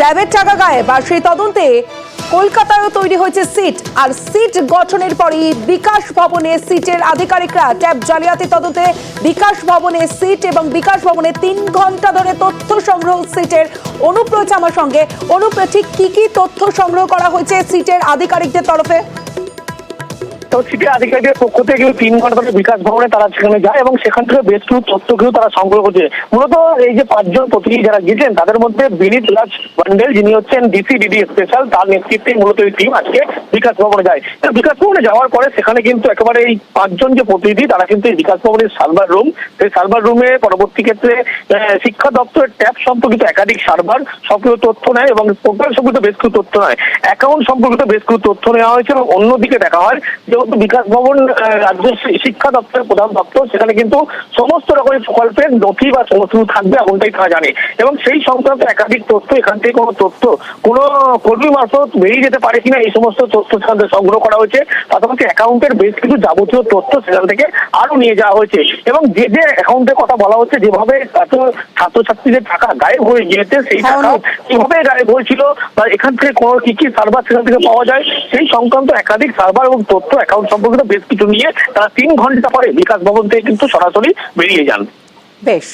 ট্যাবের টাকা গায়েব, আর সেই তদন্তে কলকাতায়ও তৈরি হয়েছে সিট, আর সিট গঠনের পরই বিকাশ ভবনে সিটের আধিকারিকরা ট্যাব জালিয়াতি তদন্তে বিকাশ ভবনে সিট এবং বিকাশ ভবনে তিন ঘণ্টা ধরে তথ্য সংগ্রহ সিটের অনুপ্রচামার সঙ্গে। অনুপ ঠিক কি কি তথ্য সংগ্রহ করা হয়েছে সিটের আধিকারিকদের তরফে? আধিকারিকের পক্ষ থেকে তিন ঘণ্টা বিকাশ ভবনে তারা সেখানে যায় এবং সেখান থেকে বেশ কিছু তথ্য কিন্তু তারা সংগ্রহ করছে। মূলত এই যে পাঁচজন প্রতিনিধি যারা গিয়েছেন, তাদের মধ্যে যিনি হচ্ছেন ডিসি ডিডি স্পেশাল তার নেতৃত্বে মূলত এই টিম আজকে বিকাশ ভবনে যায়। বিকাশ ভবনে যাওয়ার পরে সেখানে কিন্তু একেবারে এই পাঁচজন যে প্রতিনিধি, তারা কিন্তু এই বিকাশ ভবনের সার্ভার রুম সেই সার্ভার রুমে পরবর্তী ক্ষেত্রে শিক্ষা দপ্তরের ট্যাব সম্পর্কিত একাধিক সার্ভার সম্পর্কিত তথ্য নেয় এবং পোর্টাল সম্পর্কিত বেশ কিছু তথ্য নেয়। অ্যাকাউন্ট সম্পর্কিত বেশ কিছু তথ্য নেওয়া হয়েছে এবং অন্যদিকে দেখা হয় যেহেতু বিকাশ ভবন রাজ্য শিক্ষা দপ্তরের প্রধান দপ্তর সেখানে কিন্তু সমস্ত রকমের প্রকল্পের নথি বা সমস্ত থাকবে এমনটাই তারা জানে। এবং সেই সংক্রান্ত একাধিক তথ্য এখান থেকে কোনো তথ্য কোনো কর্মী মারফত বেরিয়ে যেতে পারে কিনা এই সমস্ত তথ্য সেখান থেকে সংগ্রহ করা হয়েছে। পাশাপাশি অ্যাকাউন্টের বেশ কিছু যাবতীয় তথ্য সেখান থেকে আরও নিয়ে যাওয়া হয়েছে। এবং যে যে অ্যাকাউন্টের কথা বলা হচ্ছে যেভাবে এত ছাত্রছাত্রীদের টাকা গায়েব হয়ে গিয়েছে সেই হ্যাঁ, টাকা কীভাবে গায়েব হয়েছিল বা এখান থেকে কোনো কি কি সার্ভার সেখান থেকে পাওয়া যায় সেই সংক্রান্ত একাধিক সার্ভার এবং তথ্য অ্যাকাউন্ট সম্পর্কিত বেশ কিছু নিয়ে তারা তিন ঘণ্টা পরে বিকাশ ভবন থেকে কিন্তু সরাসরি বেরিয়ে যান। বেশ।